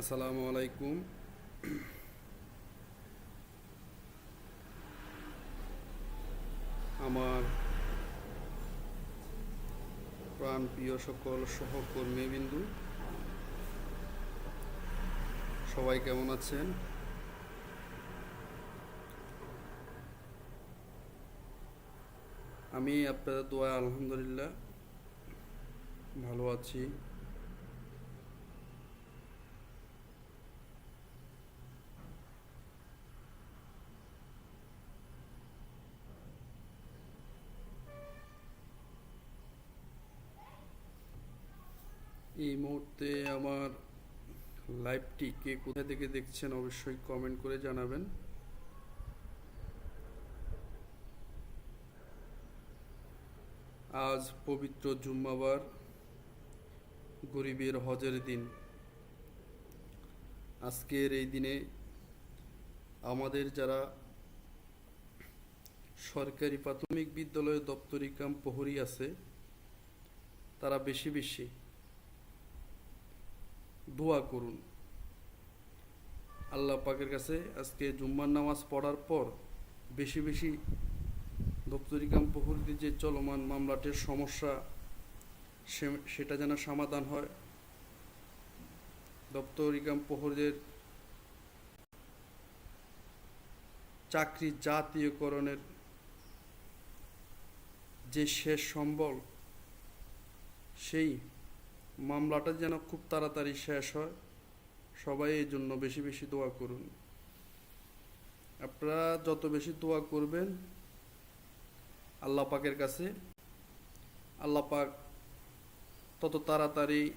আসসালামু আলাইকুম। আমার প্রাণ প্রিয় সকল সহকর্মী বিন্দু, সবাই কেমন আছেন? আমি আপনাদের দোয়া আলহামদুলিল্লাহ ভালো আছি। এই মুহূর্তে আমার লাইভটি কে কোথা থেকে দেখছেন অবশ্যই কমেন্ট করে জানাবেন। আজ পবিত্র জুম্মাবার, গরিবের হজের দিন। আজকের এই দিনে আমাদের যারা সরকারি প্রাথমিক বিদ্যালয়ে দপ্তরি কাম প্রহরী আছে, তারা বেশি বেশি দোয়া করুন। আল্লাহ পাকের কাছে আজকে জুম্মার নামাজ পড়ার পর বেশি বেশি দপ্তরি কাম যে চলমান মামলাটির সমস্যা সেটা যেন সমাধান হয়। দপ্তরি কাম প্রহরীদের চাকরি জাতীয়করণের যে শেষ সম্বল, সেই মামলাটা যেন খুব তাড়াতাড়ি শেষ হয়। সবাই এই জন্য বেশি বেশি দোয়া করুন। আপনারা যত বেশি দোয়া করবেন, আল্লাহ পাকের কাছে, আল্লাহ পাক তত তাড়াতাড়ি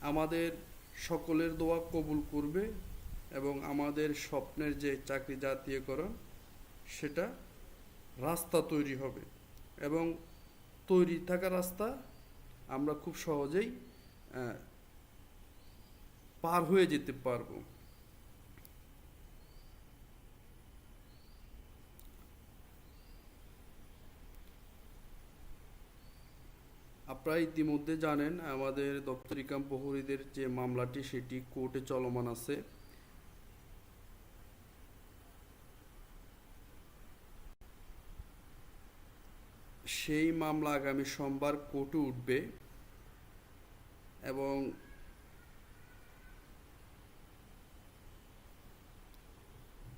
আমাদের সকলের দোয়া কবুল করবে এবং আমাদের স্বপ্নের যে চাকরি জাতীয়করণ, সেটা রাস্তা তৈরি হবে এবং তৈরি থাকা রাস্তা আমরা খুব সহজেই পার হয়ে যেতে পারব। আপনারা ইতিমধ্যে জানেন, আমাদের দপ্তরি কাম প্রহরীদের যে মামলাটি, সেটি কোর্টে চলমান আছে। সেই মামলা আগামী সোমবার কোর্টে উঠবে এবং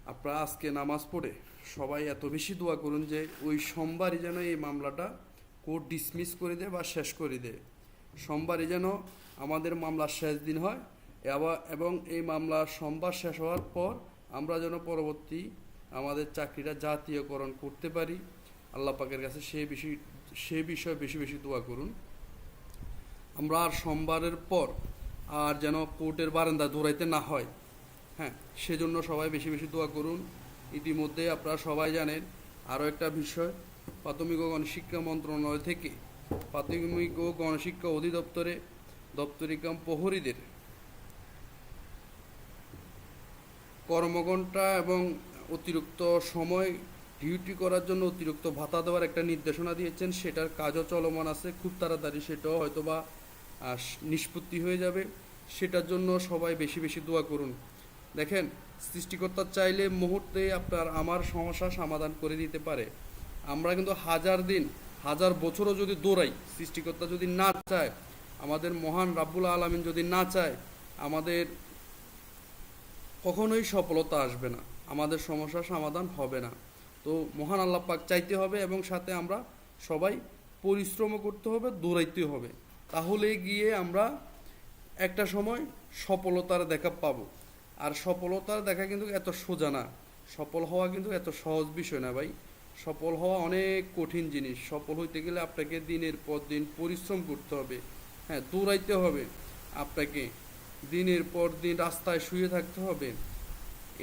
আপনারা আজকে নামাজ পড়ে সবাই এত বেশি দোয়া করুন যে ওই সোমবারই যেন এই মামলাটা কোর্ট ডিসমিস করে দেয় বা শেষ করে দেয়। সোমবারই যেন আমাদের মামলার শেষ দিন হয়, এবা- এই মামলা সোমবার শেষ হওয়ার পর আমরা যেন পরবর্তী আমাদের চাকরিটা জাতীয়করণ করতে পারি। আল্লাহ পাকের কাছে সে বিষয়, সে বিষয়ে বেশি বেশি দোয়া করুন। আমরা আর সোমবারের পর আর যেন কোর্টের বারান্দা দৌড়াইতে না হয়। হ্যাঁ সেজন্য সবাই বেশি বেশি দোয়া করুন। ইতিমধ্যে আপনারা সবাই জানেন, আরও একটা বিষয়, প্রাথমিক ও গণশিক্ষা মন্ত্রণালয় থেকে প্রাথমিক ও গণশিক্ষা অধিদপ্তরে দপ্তরিকাম প্রহরীদের কর্মঘণ্টা এবং অতিরিক্ত সময় ডিউটি করার জন্য অতিরিক্ত ভাতা দেওয়ার একটা নির্দেশনা দিয়েছেন। সেটার কাজও চলমান আছে। খুব তাড়াতাড়ি সেটাও হয়তোবা নিষ্পত্তি হয়ে যাবে। সেটার জন্য সবাই বেশি বেশি দোয়া করুন। দেখেন, সৃষ্টিকর্তা চাইলে মুহূর্তে আপনার আমার সমস্যা সমাধান করে দিতে পারে। আমরা কিন্তু হাজার দিন, হাজার বছরও যদি দৌড়াই, সৃষ্টিকর্তা যদি না চায়, আমাদের মহান রাব্বুল আলমিন যদি না চায়, আমাদের কখনোই সফলতা আসবে না। আমাদের সমস্যার সমাধান হবে না। তো মহান আল্লাহ পাক চাইতে হবে এবং সাথে আমরা সবাই পরিশ্রমও করতে হবে দৌড়াইতে হবে। তাহলে গিয়ে আমরা একটা সময় সফলতার দেখা পাবো। আর সফলতার দেখা কিন্তু এত সোজা না। সফল হওয়া কিন্তু এত সহজ বিষয় না ভাই। সফল হওয়া অনেক কঠিন জিনিস। সফল হইতে গেলে আপনাকে দিনের পর দিন পরিশ্রম করতে হবে। হ্যাঁ দৌড়াইতে হবে। আপনাকে দিনের পর দিন রাস্তায় শুয়ে থাকতে হবে।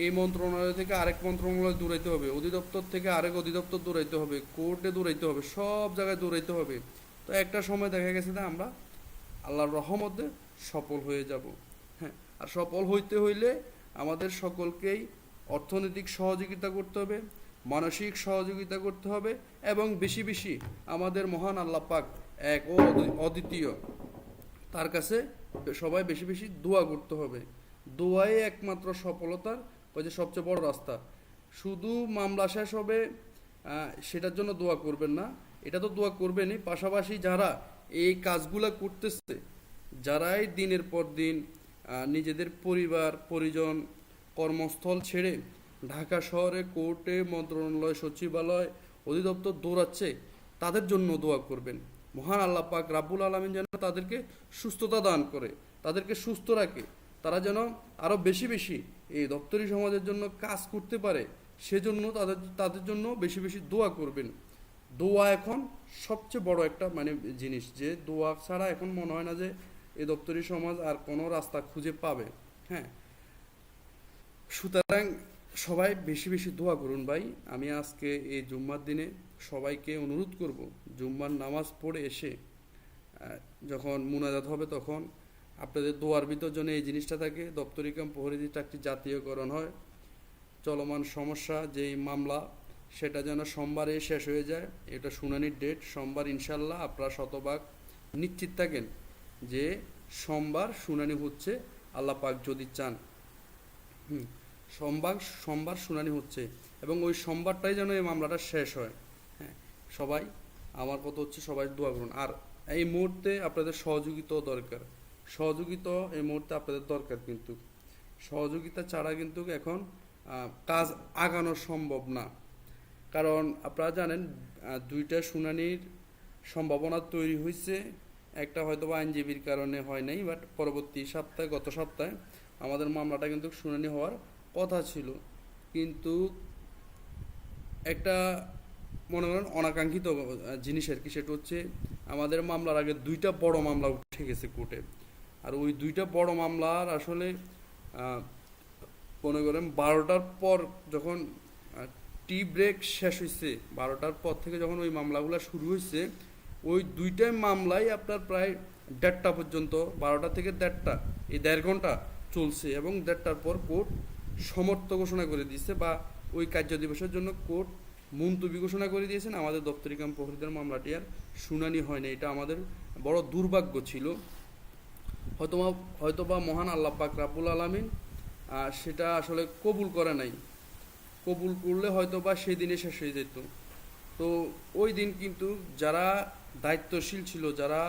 এই মন্ত্রণালয় থেকে আরেক মন্ত্রণালয় দৌড়াইতে হবে, অধিদপ্তর থেকে আরেক অধিদপ্তর দৌড়াইতে হবে, কোর্টে দৌড়াইতে হবে, সব জায়গায় দৌড়াইতে হবে। তো একটা সময় দেখা গেছে যে আমরা আল্লাহর রহমতে সফল হয়ে যাব। হ্যাঁ আর সফল হইতে হইলে আমাদের সকলকেই অর্থনৈতিক সহযোগিতা করতে হবে, মানসিক সহযোগিতা করতে হবে, এবং বেশি বেশি আমাদের মহান আল্লাহ পাক এক ও অদ্বিতীয়, তার কাছে সবাই বেশি বেশি দোয়া করতে হবে। দোয়াই একমাত্র সফলতার ওই যে সবচেয়ে বড় রাস্তা। শুধু মামলা শেষ হবে সেটার জন্য দোয়া করবেন না। এটা তো দোয়া করবেনই। পাশাপাশি যারা এই কাজগুলা করতেছে, যারাই দিনের পর দিন নিজেদের পরিবার, পরিজন, কর্মস্থল ছেড়ে ঢাকা শহরে কোর্টে, মন্ত্রণালয়, সচিবালয় অধিদপ্তর দৌড়াচ্ছে, তাদের জন্য দোয়া করবেন। মহান আল্লাহ পাক রাব্বুল আলমিন যেন তাদেরকে সুস্থতা দান করে, তাদেরকে সুস্থ রাখে, তারা যেন আরও বেশি বেশি এই দপ্তরি সমাজের জন্য কাজ করতে পারে, সেজন্য তাদের তাদের জন্য বেশি বেশি দোয়া করবেন। দোয়া এখন সবচেয়ে বড় একটা মানে জিনিস যে দোয়া ছাড়া এখন মনে হয় না যে এই দপ্তরি সমাজ আর কোনো রাস্তা খুঁজে পাবে। হ্যাঁ। সুতরাং সবাই বেশি বেশি দোয়া করুন ভাই। আমি আজকে এই জুম্মার দিনে সবাইকে অনুরোধ করব, জুম্মার নামাজ পড়ে এসে যখন মুনাজাত হবে তখন আপনাদের দোয়ার ভিতর জন্য এই জিনিসটা থাকে। দপ্তরি কাম প্রহরী চাকরি জাতীয়করণ হয়। চলমান সমস্যা, যেই মামলা, সেটা যেন সোমবারে শেষ হয়ে যায়। এটা শুনানির ডেট সোমবার ইনশাল্লাহ আপনারা শতভাগ নিশ্চিত থাকেন যে সোমবার শুনানি হচ্ছে, আল্লাহ পাক যদি চান। সোমবার সোমবার শুনানি হচ্ছে এবং ওই সোমবারটাই যেন এই মামলাটা শেষ হয়। হ্যাঁ সবাই, আমার কথা হচ্ছে সবাই দোয়া করুন। আর এই মুহূর্তে আপনাদের সহযোগিতাও দরকার। সহযোগিতা এই মুহূর্তে আপনাদের দরকার কিন্তু। সহযোগিতা ছাড়া কিন্তু এখন কাজ আগানো সম্ভব না। কারণ আপনারা জানেন দুইটা শুনানির সম্ভাবনা তৈরি হয়েছে একটা হয়তো বা আইনজীবীর কারণে হয় নাই, বাট পরবর্তী সপ্তাহে, গত সপ্তাহে আমাদের মামলাটা কিন্তু শুনানি হওয়ার কথা ছিল। কিন্তু একটা মনে করেন অনাকাঙ্ক্ষিত জিনিস আর কি, সেটা হচ্ছে আমাদের মামলার আগে দুইটা বড় মামলা উঠে গেছে কোর্টে। আর ওই দুইটা বড় মামলার আসলে মনে করেন বারোটার পর যখন টি ব্রেক শেষ হয়েছে বারোটার পর থেকে যখন ওই মামলাগুলো শুরু হয়েছে ওই দুইটাই মামলাই আপনার প্রায় দেড়টা পর্যন্ত, বারোটা থেকে দেড়টা, এই দেড় ঘণ্টা চলছে এবং দেড়টার পর কোর্ট সমর্থ ঘোষণা করে দিয়েছে বা ওই কার্য দিবসের জন্য কোর্ট মুলতবি ঘোষণা করে দিয়েছেন। আমাদের দপ্তরি কাম প্রহরীদের মামলাটি আর শুনানি হয়নি এটা আমাদের বড় দুর্ভাগ্য ছিল। হয়তোবা হয়তোবা মহান আল্লাহ পাক রাব্বুল আলামিন সেটা আসলে কবুল করে নাই। কবুল করলে হয়তোবা সেই দিনে শেষ হয়ে যেত। তো ওই দিন কিন্তু যারা দায়িত্বশীল ছিল, যারা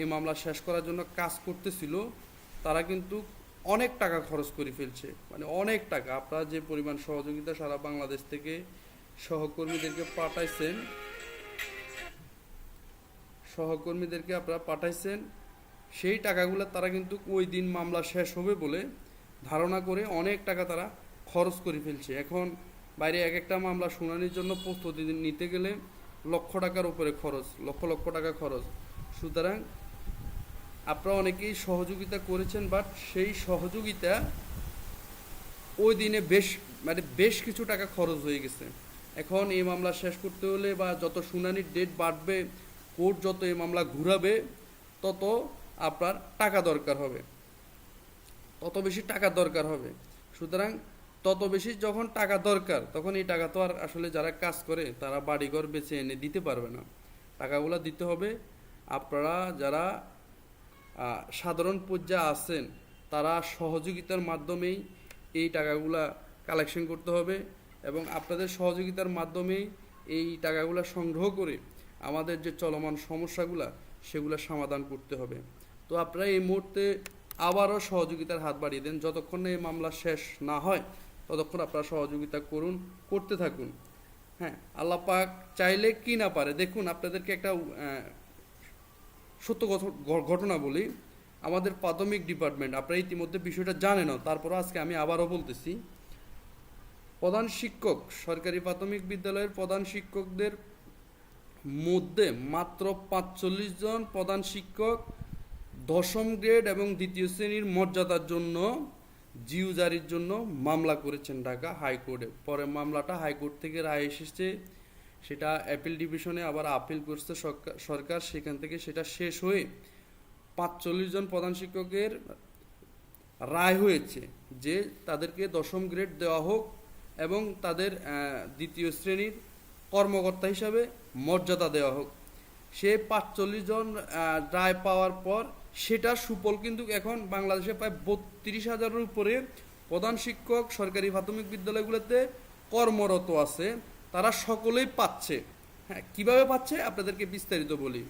এই মামলা শেষ করার জন্য কাজ করতেছিল, তারা কিন্তু অনেক টাকা খরচ করে ফেলছে। মানে অনেক টাকা। আপনারা যে পরিমাণ সহযোগিতা সারা বাংলাদেশ থেকে সহকর্মীদেরকে পাঠাইছেন, সহকর্মীদেরকে আপনারা পাঠাইছেন সেই টাকাগুলো তারা কিন্তু ওই দিন মামলা শেষ হবে বলে ধারণা করে অনেক টাকা তারা খরচ করে ফেলছে। এখন বাইরে এক একটা মামলা শুনানির জন্য প্রস্তুতি নিতে গেলে লক্ষ টাকার উপরে খরচ, লক্ষ লক্ষ টাকা খরচ। সুতরাং আপনারা অনেকেই সহযোগিতা করেছেন বাট সেই সহযোগিতা ওই দিনে বেশ মানে বেশ কিছু টাকা খরচ হয়ে গেছে। এখন এই মামলা শেষ করতে হলে বা যত শুনানির ডেট বাড়বে, কোর্ট যত এই মামলা ঘুরাবে, তত আপনার টাকা দরকার হবে। তত বেশি টাকা দরকার হবে। সুতরাং তত বেশি যখন টাকা দরকার, তখন এই টাকা তো আর আসলে যারা কাজ করে, তারা বাড়িঘর বেছে এনে দিতে পারবে না। টাকাগুলো দিতে হবে। আপনারা যারা সাধারণ পর্যায়ে আছেন, তারা সহযোগিতার মাধ্যমেই এই টাকাগুলা কালেকশন করতে হবে এবং আপনাদের সহযোগিতার মাধ্যমেই এই টাকাগুলা সংগ্রহ করে আমাদের যে চলমান সমস্যাগুলা, সেগুলা সমাধান করতে হবে। তো আপনারা এই মুহূর্তে আবারও সহযোগিতার হাত বাড়িয়ে দেন। যতক্ষণ না এই মামলা শেষ না হয়, ততক্ষণ আপনারা সহযোগিতা করুন, করতে থাকুন। হ্যাঁ আল্লাহ পাক চাইলে কি না পারে? দেখুন, আপনাদেরকে একটা সত্য ঘটনা বলি। আমাদের প্রাথমিক ডিপার্টমেন্ট, আপনারা ইতিমধ্যে বিষয়টা জানে জানেন তারপর আজকে আমি আবারও বলতেছি। প্রধান শিক্ষক, সরকারি প্রাথমিক বিদ্যালয়ের প্রধান শিক্ষকদের মধ্যে মাত্র পাঁচচল্লিশ জন প্রধান শিক্ষক দশম গ্রেড এবং দ্বিতীয় শ্রেণির মর্যাদার জন্য জিউ জারির জন্য মামলা করেছেন ঢাকা হাইকোর্টে। পরে মামলাটা হাইকোর্ট থেকে রায় এসেছে, সেটা অ্যাপিল ডিভিশনে আবার আপিল করছে সরকার- সরকার, সেখান থেকে সেটা শেষ হয়ে পাঁচচল্লিশ জন প্রধান শিক্ষকের রায় হয়েছে যে তাদেরকে দশম গ্রেড দেওয়া হোক এবং তাদের দ্বিতীয় শ্রেণির কর্মকর্তা হিসাবে মর্যাদা দেওয়া হোক। সে পাঁচচল্লিশ জন রায় পাওয়ার পর সেটা সুফল কিন্তু এখন বাংলাদেশে প্রায় বত্রিশ হাজারের উপরে। প্রধান শিক্ষক, সরকারি প্রাথমিক বিদ্যালয়গুলোতে কর্মরত আছে, তারা সকলেই পাচ্ছে। হ্যাঁ কীভাবে পাচ্ছে? আপনাদেরকে বিস্তারিত বলি।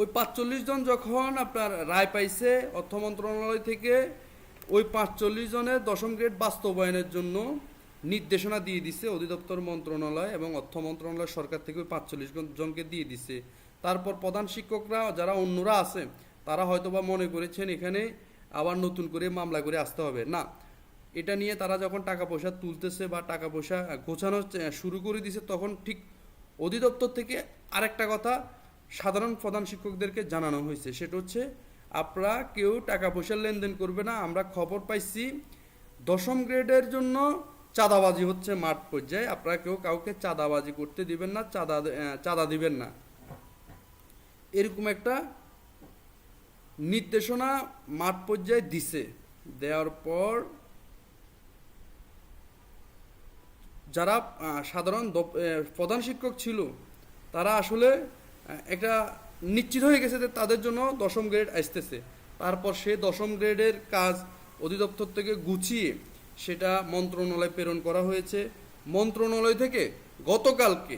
ওই পাঁচচল্লিশ জন যখন আপনার রায় পাইছে অর্থ মন্ত্রণালয় থেকে, ওই পাঁচচল্লিশ জনের দশম গ্রেড বাস্তবায়নের জন্য নির্দেশনা দিয়ে দিছে অধিদপ্তর মন্ত্রণালয় এবং অর্থ মন্ত্রণালয় সরকার থেকে পাঁচচল্লিশ জনকে দিয়ে দিছে। তারপর প্রধান শিক্ষকরা, যারা অন্যরা আছে, তারা হয়তোবা মনে করেছেন এখানে আবার নতুন করে মামলা করে আসতে হবে। না, এটা নিয়ে তারা যখন টাকা পয়সা তুলতেছে বা টাকা পয়সা গোছানো শুরু করে দিছে, তখন ঠিক অধিদপ্তর থেকে আরেকটা কথা সাধারণ প্রধান শিক্ষকদেরকে জানানো হয়েছে। সেটা হচ্ছে, আপনারা কেউ টাকা পয়সার লেনদেন করবে না। আমরা খবর পাইছি দশম গ্রেডের জন্য চাঁদাবাজি হচ্ছে মাঠ পর্যায়ে। আপনারা কেউ কাউকে চাঁদাবাজি করতে দিবেন না, চাঁদা চাঁদা দিবেন না। এরকম একটা নির্দেশনা মাঠ পর্যায়ে দিছে। দেওয়ার পর যারা সাধারণ প্রধান শিক্ষক ছিল, তারা আসলে একটা নিশ্চিত হয়ে গেছে যে তাদের জন্য দশম গ্রেড আসতেছে। তারপর সে দশম গ্রেডের কাজ অধিদপ্তর থেকে গুছিয়ে সেটা মন্ত্রণালয় প্রেরণ করা হয়েছে। মন্ত্রণালয় থেকে গতকালকে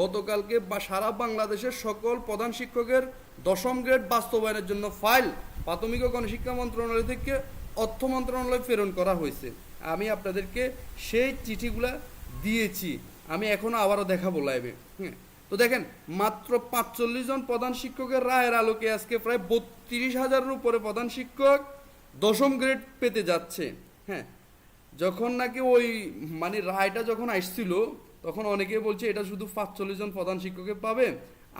গতকালকে বা সারা বাংলাদেশের সকল প্রধান শিক্ষকের দশম গ্রেড বাস্তবায়নের জন্য ফাইল প্রাথমিক ও গণশিক্ষা মন্ত্রণালয় থেকে অর্থ মন্ত্রণালয় প্রেরণ করা হয়েছে। আমি আপনাদেরকে সেই চিঠিগুলা দিয়েছি। আমি এখনও আবারও দেখাবো লাইভে। হ্যাঁ তো দেখেন, মাত্র পাঁচচল্লিশ জন প্রধান শিক্ষকের রায়ের আলোকে আজকে প্রায় বত্রিশ হাজারের উপরে প্রধান শিক্ষক দশম গ্রেড পেতে যাচ্ছে। হ্যাঁ যখন নাকি ওই মানে রায়টা যখন আসছিল, তখন অনেকে বলছে এটা শুধু পাঁচচল্লিশ জন প্রধান শিক্ষকে পাবে,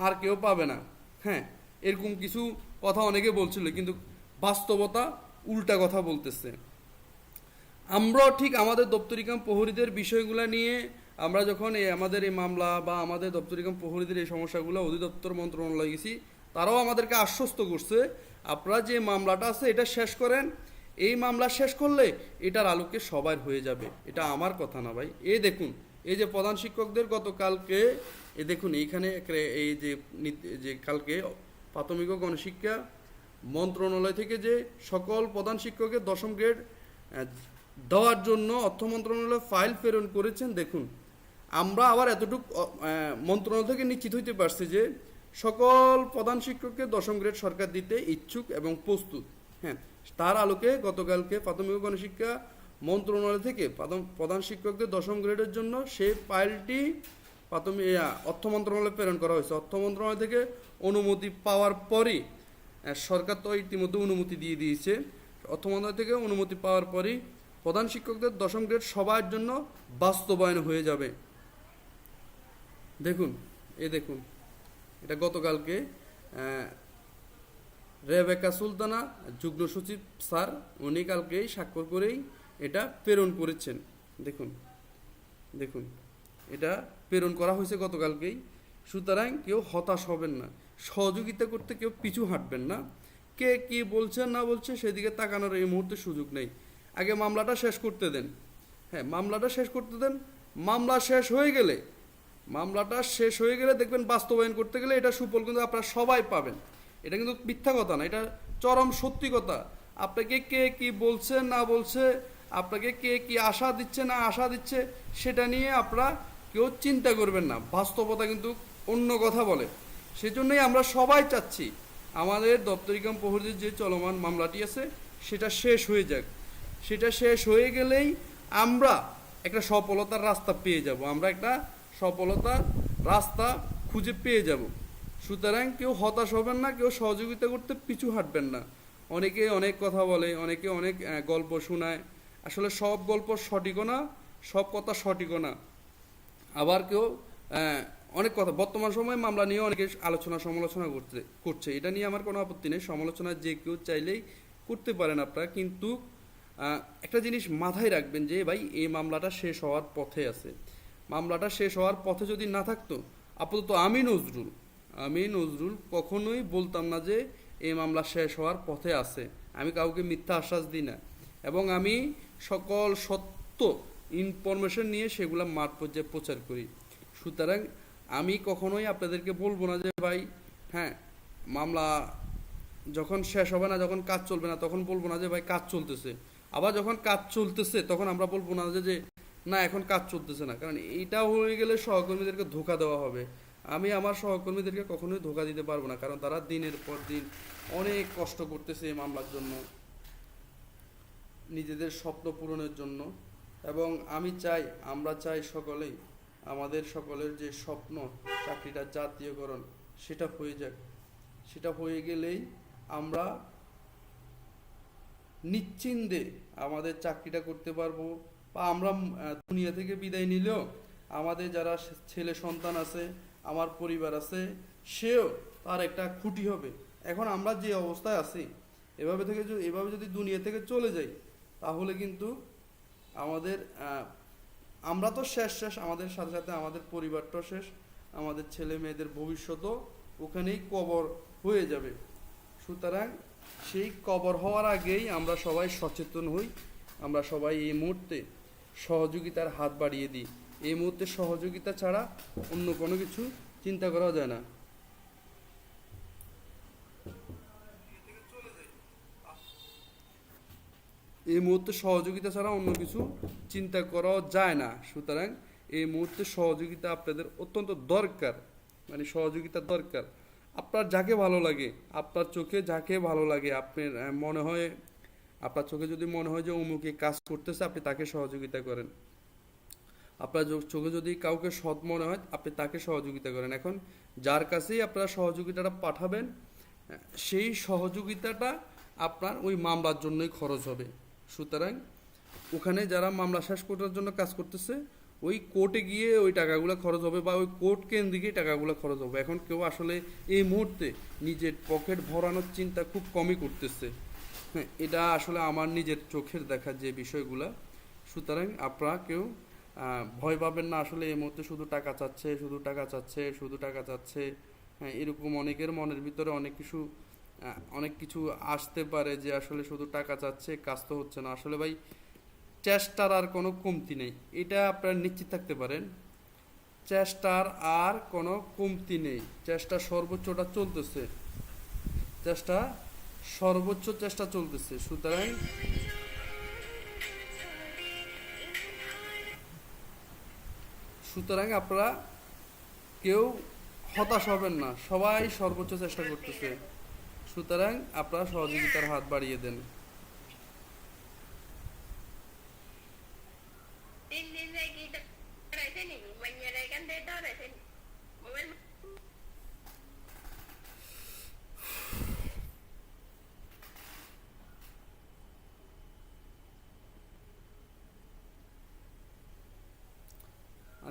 আর কেউ পাবে না। হ্যাঁ এরকম কিছু কথা অনেকে বলছিল, কিন্তু বাস্তবতা উল্টা কথা বলতেছে। আমরাও ঠিক আমাদের দপ্তরিকাম প্রহরীদের বিষয়গুলো নিয়ে, আমরা যখন এই আমাদের এই মামলা বা আমাদের দপ্তরিকাম প্রহরীদের এই সমস্যাগুলো অধিদপ্তর মন্ত্রণালয় গেছি, তারাও আমাদেরকে আশ্বস্ত করছে, আপনারা যে মামলাটা আছে এটা শেষ করেন এই মামলা শেষ করলে এটার আলোকে সবার হয়ে যাবে। এটা আমার কথা না ভাই। এ দেখুন, এই যে প্রধান শিক্ষকদের গতকালকে, এ দেখুন, এইখানে এই যে যে কালকে প্রাথমিক ও গণশিক্ষা মন্ত্রণালয় থেকে যে সকল প্রধান শিক্ষকের দশম গ্রেড দেওয়ার জন্য অর্থ মন্ত্রণালয় ফাইল প্রেরণ করেছেন, দেখুন। আমরা আবার এতটুকু মন্ত্রণালয় থেকে নিশ্চিত হইতে পারছি যে সকল প্রধান শিক্ষককে দশম গ্রেড সরকার দিতে ইচ্ছুক এবং প্রস্তুত। হ্যাঁ তার আলোকে গতকালকে প্রাথমিক গণশিক্ষা মন্ত্রণালয় থেকে প্রধান- শিক্ষকদের দশম গ্রেডের জন্য সেই ফাইলটি প্রাথমিক অর্থ মন্ত্রণালয়ে প্রেরণ করা হয়েছে। অর্থ মন্ত্রণালয় থেকে অনুমতি পাওয়ার পরই সরকার তো ইতিমধ্যে অনুমতি দিয়ে দিয়েছে। অর্থ মন্ত্রণালয় থেকে অনুমতি পাওয়ার পরই প্রধান শিক্ষকদের দশম গ্রেড সবার জন্য বাস্তবায়ন হয়ে যাবে। দেখুন, এ দেখুন, এটা গতকালকে রেবেকা সুলতানা, যুগ্ম সচিব স্যার, উনি কালকেই স্বাক্ষর করেই এটা প্রেরণ করেছেন। দেখুন দেখুন, এটা প্রেরণ করা হয়েছে গতকালকেই। সুতরাং কেউ হতাশ হবেন না, সহযোগিতা করতে কেউ পিছু হাঁটবেন না। কে কি বলছে, না বলছে, সেদিকে তাকানোর এই মুহূর্তে সুযোগ নেই। আগে মামলাটা শেষ করতে দেন। হ্যাঁ মামলাটা শেষ করতে দেন। মামলা শেষ হয়ে গেলে, মামলাটা শেষ হয়ে গেলে দেখবেন বাস্তবায়ন করতে গেলে এটা সুফল কিন্তু আপনারা সবাই পাবেন। এটা কিন্তু মিথ্যা কথা না, এটা চরম সত্যি কথা। আপনাকে কে কি বলছে, না বলছে, আপনাকে কে কি আশা দিচ্ছে, না আশা দিচ্ছে, সেটা নিয়ে আপনারা কেউ চিন্তা করবেন না। বাস্তবতা কিন্তু অন্য কথা বলে। সেজন্যই আমরা সবাই চাচ্ছি, আমাদের দপ্তরিকাম প্রহরীর যে চলমান মামলাটি আছে, সেটা শেষ হয়ে যাক। সেটা শেষ হয়ে গেলেই আমরা একটা সফলতার রাস্তা পেয়ে যাব। আমরা একটা সফলতার রাস্তা খুঁজে পেয়ে যাব। সুতরাং কেউ হতাশ হবেন না, কেউ সহযোগিতা করতে পিছু হাঁটবেন না। অনেকে অনেক কথা বলে, অনেকে অনেক গল্প শোনায়। আসলে সব গল্প সঠিকও না, সব কথা সঠিকও না। আবার কেউ অনেক কথা, বর্তমান সময়ে মামলা নিয়ে অনেকে আলোচনা সমালোচনা করতে, করছে। এটা নিয়ে আমার কোনো আপত্তি নেই। সমালোচনা যে কেউ চাইলেই করতে পারেন আপনারা। কিন্তু একটা জিনিস মাথায় রাখবেন যে, ভাই, এই মামলাটা শেষ হওয়ার পথে আছে। মামলাটা শেষ হওয়ার পথে যদি না থাকতো, আপাতত আমি নজরুল। আমি নজরুল কখনোই বলতাম না যে এই মামলা শেষ হওয়ার পথে আছে। আমি কাউকে মিথ্যা আশ্বাস দিই না। এবং আমি সকল সত্য ইনফরমেশন নিয়ে সেগুলো মাঠ পর্যায়ে প্রচার করি। সুতরাং আমি কখনোই আপনাদেরকে বলব না যে, ভাই হ্যাঁ মামলা যখন শেষ হবে না, যখন কাজ চলবে না, তখন বলব না যে, ভাই, কাজ চলতেছে। আবার যখন কাজ চলতেছে, তখন আমরা বলব না যে, না, এখন কাজ চলতেছে না। কারণ এইটা হয়ে গেলে সহকর্মীদেরকে ধোকা দেওয়া হবে। আমি আমার সহকর্মীদেরকে কখনোই ধোকা দিতে পারব না, কারণ তারা দিনের পর দিন অনেক কষ্ট করতেছে এই মামলার জন্য, নিজেদের স্বপ্ন পূরণের জন্য। এবং আমি চাই, আমরা চাই সকলেই, আমাদের সকলের যে স্বপ্ন, চাকরিটা জাতীয়করণ, সেটা হয়ে যাক। সেটা হয়ে গেলেই আমরা নিশ্চিন্তে আমাদের চাকরিটা করতে পারব, বা আমরা দুনিয়া থেকে বিদায় নিলেও আমাদের যারা ছেলে সন্তান আছে আমার পরিবার আছে, সেও তার একটা খুঁটি হবে। এখন আমরা যে অবস্থায় আছি, এভাবে থেকে এভাবে যদি দুনিয়া থেকে চলে যাই, তাহলে কিন্তু আমাদের আমরা তো শেষ শেষ, আমাদের সাথে সাথে আমাদের পরিবারটাও শেষ, আমাদের ছেলে মেয়েদের ভবিষ্যতও ওখানেই কবর হয়ে যাবে। সুতরাং সেই কবর হওয়ার আগেই আমরা সবাই সচেতন হই, আমরা সবাই এই মুহূর্তে সহযোগিতার হাত বাড়িয়ে দিই। এই মুহূর্তে সহযোগিতা ছাড়া অন্য কোনো কিছু চিন্তা করা যায় না। এই মুহূর্তে সহযোগিতা ছাড়া অন্য কিছু চিন্তা করাও যায় না। সুতরাং এই মুহূর্তে সহযোগিতা আপনাদের অত্যন্ত দরকার। মানে সহযোগিতা দরকার। আপনার যাকে ভালো লাগে, আপনার চোখে যাকে ভালো লাগে, আপনার মনে হয়, আপনার চোখে যদি মনে হয় যে অমুকে কাজ করতেছে, আপনি তাকে সহযোগিতা করেন। আপনার চোখে যদি কাউকে সৎ মনে হয়, আপনি তাকে সহযোগিতা করেন। এখন যার কাছেই আপনারা সহযোগিতাটা পাঠাবেন, সেই সহযোগিতাটা আপনার ওই মামলার জন্যই খরচ হবে। সুতরাং ওখানে যারা মামলা শেষ করার জন্য কাজ করতেছে, ওই কোর্টে গিয়ে ওই টাকাগুলো খরচ হবে বা ওই কোর্ট কেন্দ্রিকই টাকাগুলো খরচ হবে। এখন কেউ আসলে এই মুহূর্তে নিজের পকেট ভরানোর চিন্তা খুব কমই করতেছে। হ্যাঁ এটা আসলে আমার নিজের চোখের দেখা যে বিষয়গুলা। সুতরাং আপনারা কেউ ভয় পাবেন না, আসলে এই মুহূর্তে শুধু টাকা চাচ্ছে, শুধু টাকা চাচ্ছে, শুধু টাকা চাচ্ছে। হ্যাঁ এরকম অনেকের মনের ভিতরে অনেক কিছু অনেক কিছু আসতে পারে যে আসলে শুধু টাকা চাচ্ছে, কাজ তো হচ্ছে না। আসলে ভাই, চেষ্টার আর কোনো কমতি নেই। এটা আপনারা নিশ্চিত থাকতে পারেন। চেষ্টার আর কোনো কমতি নেই। চেষ্টা সর্বোচ্চটা চলতেছে। চেষ্টা সর্বোচ্চ চেষ্টা চলতেছে। সুতরাং সুতরাং আপনারা কেউ হতাশ হবেন না, সবাই সর্বোচ্চ চেষ্টা করতেছে। সুতরাং আপনারা সহযোগিতার হাত বাড়িয়ে দেন।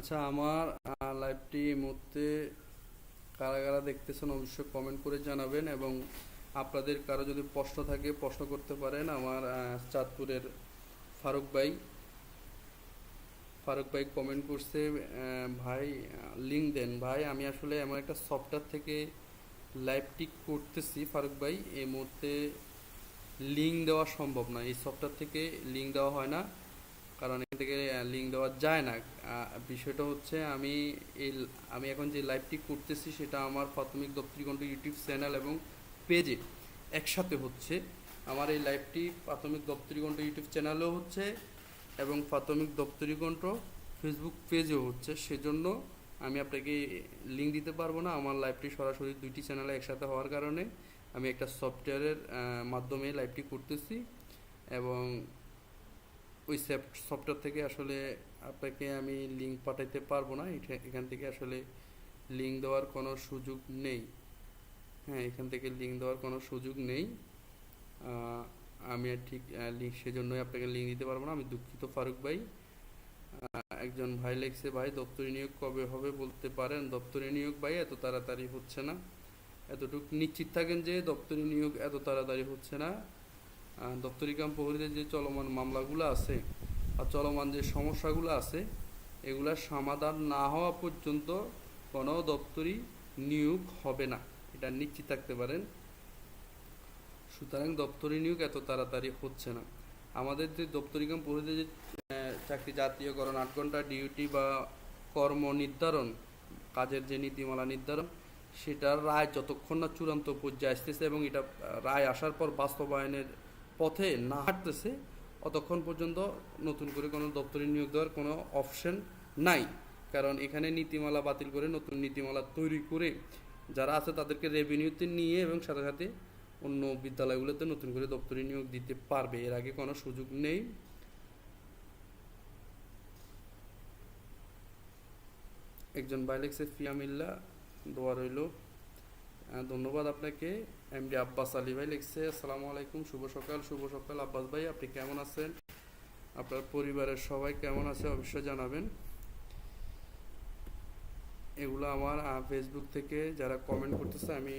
আচ্ছা আমার লাইভটি এই মুহূর্তে কারা কারা দেখতেছেন অবশ্যই কমেন্ট করে জানাবেন এবং আপনাদের কারও যদি প্রশ্ন থাকে, প্রশ্ন করতে পারেন আমার চাঁদপুরের ফারুক ভাই। ফারুক ভাই কমেন্ট করছে ভাই লিঙ্ক দেন। ভাই, আমি আসলে এমন একটা সফটওয়্যার থেকে লাইভটি করতেছি, ফারুক ভাই। এই মুহূর্তে লিঙ্ক দেওয়া সম্ভব না। এই সফটওয়্যার থেকে লিঙ্ক দেওয়া হয় না। থেকে লিঙ্ক দেওয়া যায় না। বিষয়টা হচ্ছে আমি এই, আমি এখন যে লাইভটি করতেছি সেটা আমার প্রাথমিক দপ্তরিকণ্ঠ ইউটিউব চ্যানেল এবং পেজে একসাথে হচ্ছে। আমার এই লাইভটি প্রাথমিক দপ্তরিকণ্ঠ ইউটিউব চ্যানেলেও হচ্ছে এবং প্রাথমিক দপ্তরিকণ্ঠ ফেসবুক পেজেও হচ্ছে। সেজন্য আমি আপনাকে লিঙ্ক দিতে পারব না। আমার লাইভটি সরাসরি দুইটি চ্যানেলে একসাথে হওয়ার কারণে আমি একটা সফটওয়্যারের মাধ্যমে লাইভটি করতেছি এবং ওই সফটওয়্যার থেকে আসলে আপনাকে আমি লিঙ্ক পাঠাইতে পারব না। এখান থেকে আসলে লিঙ্ক দেওয়ার কোনো সুযোগ নেই। হ্যাঁ এখান থেকে লিঙ্ক দেওয়ার কোনো সুযোগ নেই। আমি আর ঠিক লিঙ্ক সেজন্যই আপনাকে লিঙ্ক দিতে পারব না। আমি দুঃখিত ফারুক ভাই। একজন ভাই লেখছে, ভাই, দপ্তরি নিয়োগ কবে হবে বলতে পারেন? দপ্তরি নিয়োগ ভাই, এত তাড়াতাড়ি হচ্ছে না। এতটুকু নিশ্চিত থাকেন যে দপ্তরি নিয়োগ এত তাড়াতাড়ি হচ্ছে না। দপ্তরি কাম প্রহরীদের যে চলমান মামলাগুলো আছে আর চলমান যে সমস্যাগুলো আছে, এগুলার সমাধান না হওয়া পর্যন্ত কোনো দপ্তরি নিয়োগ হবে না। এটা নিশ্চিত থাকতে পারেন। সুতরাং দপ্তরি নিয়োগ এত তাড়াতাড়ি হচ্ছে না। আমাদের যে দপ্তরি কাম প্রহরীদের যে চাকরি জাতীয়করণ, আট ঘণ্টা ডিউটি বা কর্ম নির্ধারণ, কাজের যে নীতিমালা নির্ধারণ, সেটার রায় যতক্ষণ না চূড়ান্ত পর্যায়ে আসতেছে এবং এটা রায় আসার পর বাস্তবায়নের পথে না হাঁটতেছে, অতক্ষণ পর্যন্ত নতুন করে কোনো দপ্তরি নিয়োগ দেওয়ার কোনো অপশন নাই। কারণ এখানে নীতিমালা বাতিল করে, নতুন নীতিমালা তৈরি করে যারা আছে তাদেরকে রেভিনিউতে নিয়ে এবং সাথে সাথে অন্য বিদ্যালয়গুলোতে নতুন করে দপ্তরি নিয়োগ দিতে পারবে। এর আগে কোনো সুযোগ নেই। একজন বাইলেক্সে ফিয়ামিল্লা, দোয়া রইল। ধন্যবাদ আপনাকে। এমডি আব্বাস আলী ভাই লিখছে, আসসালামু আলাইকুম, শুভ সকাল শুভ সকাল। আব্বাস ভাই, আপনি কেমন আছেন? আপনার পরিবারের সবাই কেমন আছে অবশ্যই জানাবেন। এগুলো আমার ফেসবুক থেকে যারা কমেন্ট করতেছে, আমি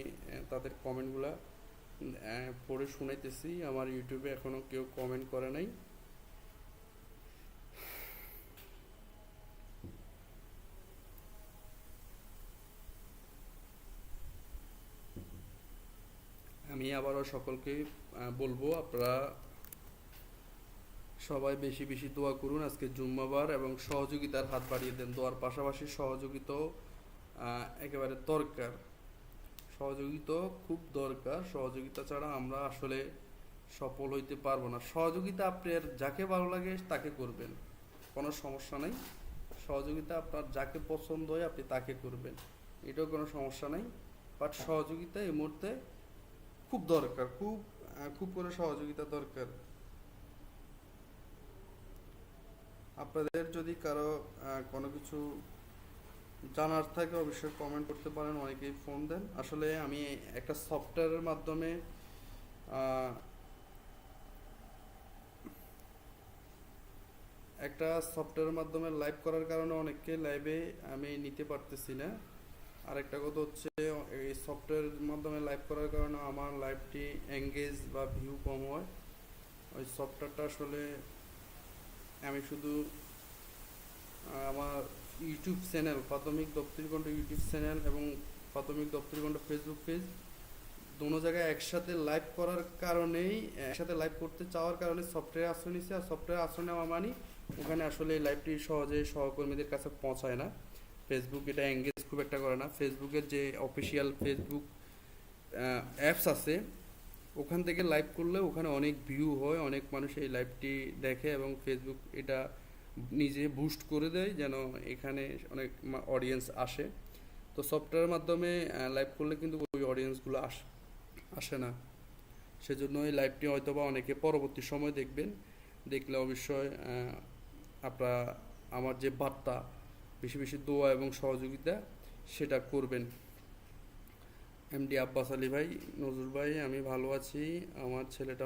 তাদের কমেন্টগুলো পড়ে শুনাইতেছি। আমার ইউটিউবে এখনও কেউ কমেন্ট করে নাই। আমি আবারও সকলকে বলব আপনারা সবাই বেশি বেশি দোয়া করুন আজকে জুম্মাবার এবং সহযোগিতার হাত বাড়িয়ে দেন। দোয়ার পাশাপাশি সহযোগিতাও একেবারে দরকার। সহযোগিতা খুব দরকার। সহযোগিতা ছাড়া আমরা আসলে সফল হইতে পারব না। সহযোগিতা আপনার যাকে ভালো লাগে তাকে করবেন। কোনো সমস্যা নেই। সহযোগিতা আপনার যাকে পছন্দ হয় আপনি তাকে করবেন। এটাও কোনো সমস্যা নেই। বাট সহযোগিতা এই মুহূর্তে খুব দরকার, খুব খুব করে সহযোগিতা দরকার। আপনাদের যদি কারও কোনো কিছু জানার থাকে অবশ্যই কমেন্ট করতে পারেন, অনেকেই ফোন দেন। আসলে আমি একটা সফটওয়্যারের মাধ্যমে একটা সফটওয়্যারের মাধ্যমে লাইভ করার কারণে অনেককে লাইভে আমি নিতে পারতেছি না। আরেকটা কথা হচ্ছে, এই সফটওয়্যারের মাধ্যমে লাইভ করার কারণে আমার লাইভটি এঙ্গেজ বা ভিউ কম হয়। ওই সফটওয়্যারটা আসলে আমি শুধু আমার ইউটিউব চ্যানেল প্রাথমিক দপ্তরিকণ্ঠ ইউটিউব চ্যানেল এবং প্রাথমিক দপ্তরিকণ্ঠ ফেসবুক পেজ দোনো জায়গায় একসাথে লাইভ করার কারণেই, একসাথে লাইভ করতে চাওয়ার কারণে সফটওয়্যার আশ্রয় নিচ্ছে আর সফটওয়্যার আশ্রয় নেওয়া মানে ওখানে আসলে লাইভটি সহজে সহকর্মীদের কাছে পৌঁছায় না। ফেসবুক এটা এঙ্গেজ খুব একটা করে না। ফেসবুকের যে অফিসিয়াল ফেসবুক অ্যাপস আছে, ওখান থেকে লাইভ করলে ওখানে অনেক ভিউ হয়, অনেক মানুষ এই লাইভটি দেখে এবং ফেসবুক এটা নিজে বুস্ট করে দেয় যেন এখানে অনেক অডিয়েন্স আসে। তো সফটওয়্যারের মাধ্যমে লাইভ করলে কিন্তু ওই অডিয়েন্সগুলো আস, আসে না। সেজন্য এই লাইভটি হয়তো বা অনেকে পরবর্তী সময় দেখবেন। দেখলে অবশ্যই আপনারা, আমার যে বার্তা বেশি বেশি দোয়া এবং সহযোগিতা সেটা করবেন। এমডি আব্বাস আলী ভাই, নজরুল ভাই, আমি ভালো আছি। আমার ছেলেটা